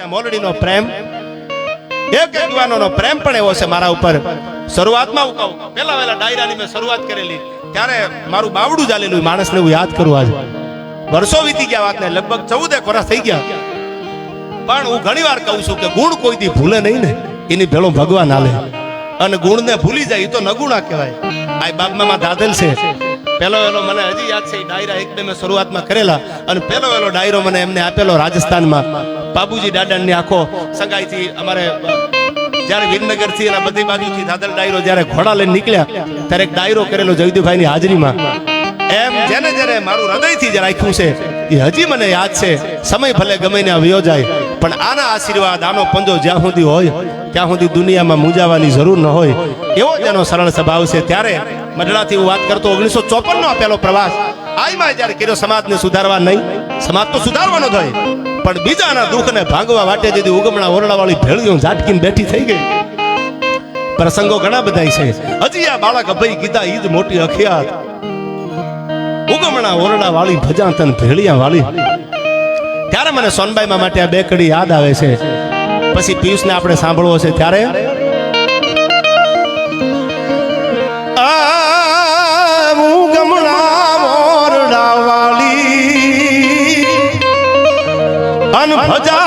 છે. મોલડીનો પ્રેમ, એક યુવાનોનો પ્રેમ પણ એવો છે મારા ઉપર. શરૂઆતમાં હું કહું, પહેલા વહેલા ડાયરાની મેં શરૂઆત કરેલી. ત્યારે મારું બાવડું ચાલેલું માણસને હું યાદ કરું આજે. વર્ષો વીતી ગયા વાતને લગભગ ચૌદેક વર્ષ થઈ ગયા. પણ હું ઘણી વાર કહું છું કે ગુણ કોઈથી ભૂલે નહીં ને, એની ભેળો ભગવાન આલે. અને ગુણને ભૂલી જાય એ તો નગુણા કહેવાય. આ બાગમામાં દાદલ છે. પહેલો એલો મને હજી યાદ છે ડાયરા એક બે મેં શરૂઆતમાં કરેલા. અને પહેલો એલો ડાયરો મને એમને આપેલો રાજસ્થાનમાં. બાબુજી દાદાની આખો સંગાઈથી અમારે જ્યારે વિરનગરથી અને બધી બાજુથી દાદર ડાયરો જ્યારે ઘોડા લઈને નીકળ્યા, ત્યારે એક ડાયરો કરેલો જયદીભાઈની હાજરીમાં. એમ જેને જેને મારું હૃદયથી જે રાખ્યું છે, એ હજી મને યાદ છે, સમય ભલે ગમે ને આવ્યો જાય પણ આના આશીર્વાદ, આનો પંજો જ્યાં સુધી હોય, ત્યાં સુધી દુનિયામાં મૂંઝાવાની જરૂર ન હોય, એવો જ એનો સરળ સ્વભાવ છે ત્યારે મઢડાથી હું વાત કરતો, ઓગણીસો ચોપન નો પહેલો પ્રવાસ આઈમાં જ્યારે કર્યો, સમાજને સુધારવા નહીં, સમાજ તો સુધારવાનો હોય. પણ બીજાના દુઃખને ભાંગવા માટે જેથી ઉગમણા ઓરડાવાળી ભેળીઓ ઝાટકીને બેઠી થઈ ગઈ. પ્રસંગો ઘણા બધા છે. હજી આ બાળક ભાઈ કીધા ઈ જ મોટી અખિયાત. ઉગમણા ઓરડા વાળી ભજાતન ભેળિયા વાળી ત્યારે મને સોનબાઈ માટે આ બે કડી યાદ આવે છે. પછી પિયુષને આપણે સાંભળવો છે ત્યારે? અન ભજા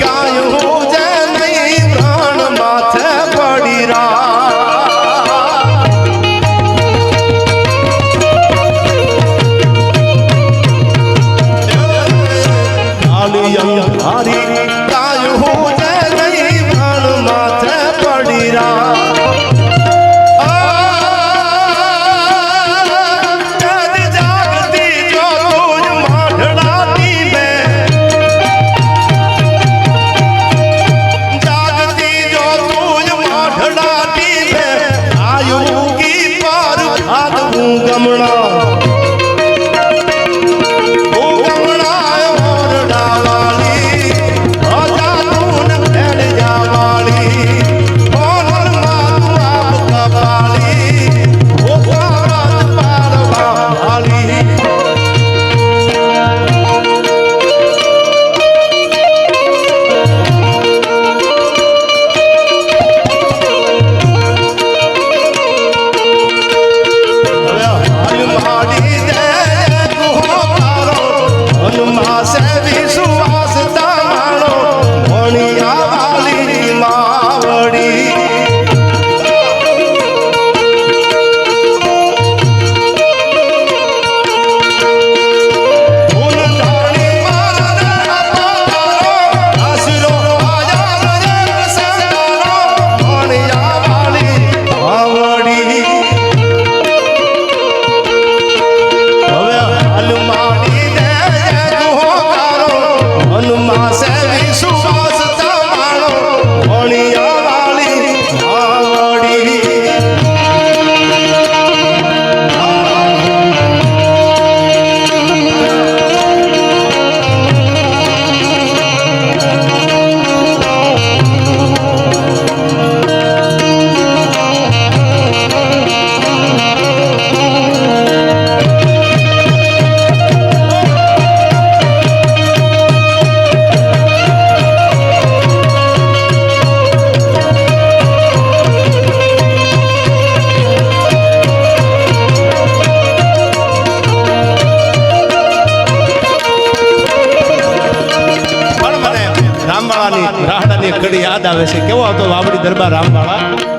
caiu. યાદ આવે છે. કેવો હતો વાવડી દરબાર રામવાળા?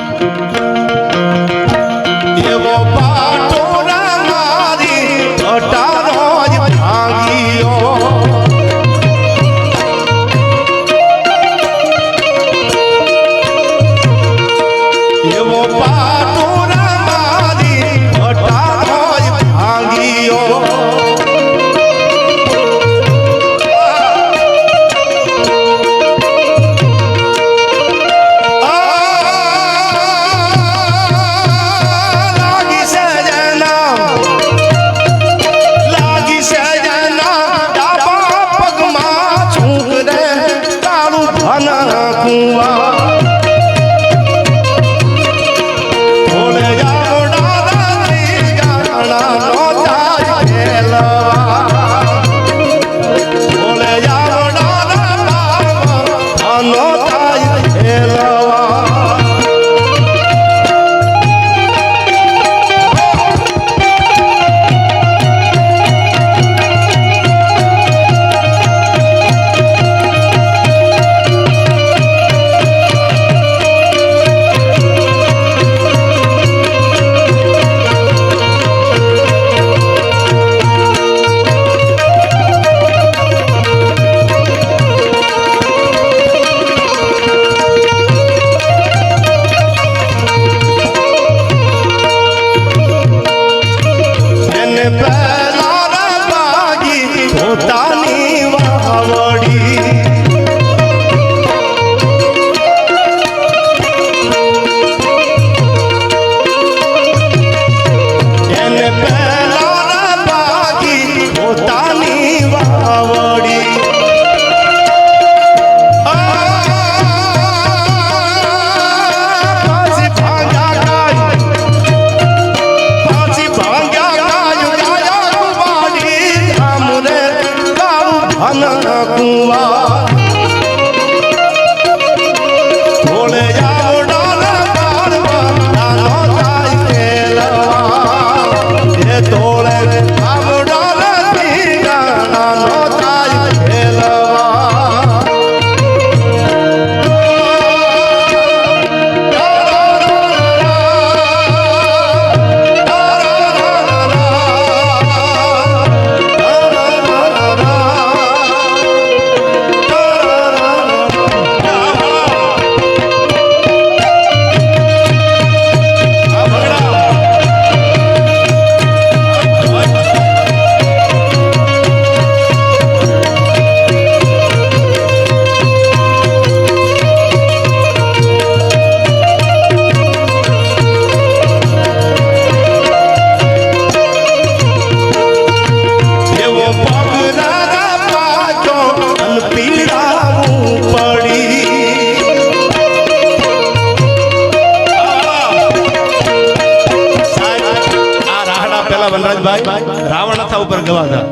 પેલા રાવણ હતા. ઉપર ગવાતા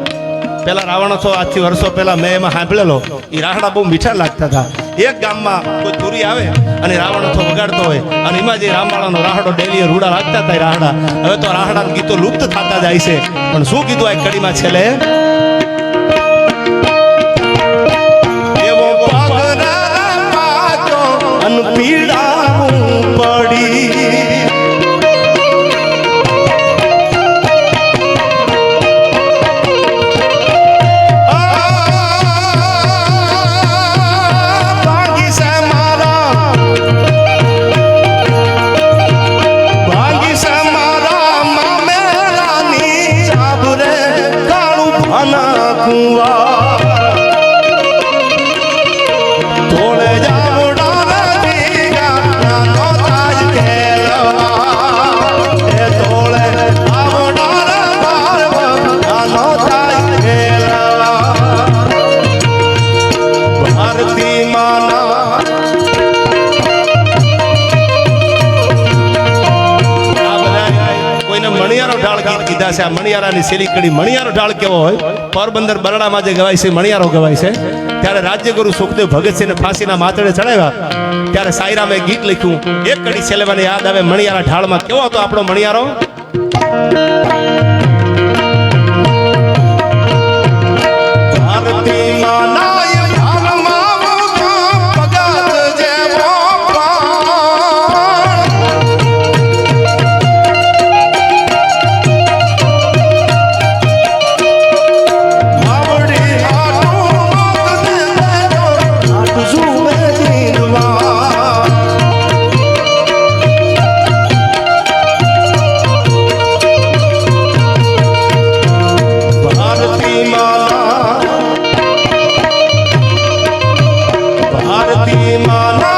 પેલા રાવણથો આજથી વર્ષો પહેલા મેં એમાં સાંભળેલો. એ રાહડા બહુ મીઠા લાગતા હતા. એક ગામમાં કોઈ ચોરી આવે અને રાવણથો વગાડતો હોય અને એમાં જે રામવાળાનો રાહડો ડેલીએ રૂડા લાગતા હતા એ રાહડા. હવે તો રાહડા ગીતો લુપ્ત થતા જાય છે. પણ શું કીધું આ કડીમાં છેલ્લે? પીડાવું પડી મણિયારાની શેરી કડી મણિયારો ઢાળ કેવો હોય? પોરબંદર બરડામાં જે ગવાય છે, મણિયારો ગવાય છે. ત્યારે રાજ્યગુરુ સુખદેવ ભગતસિંહને ફાંસીના માથડે ચડાવ્યા. ત્યારે સાયરામે ગીત લખ્યું, એક કડી છેલ્લે યાદ આવે મણિયારા ઢાળમાં. કેવો હતો આપણો મણિયારો? ભારતી માના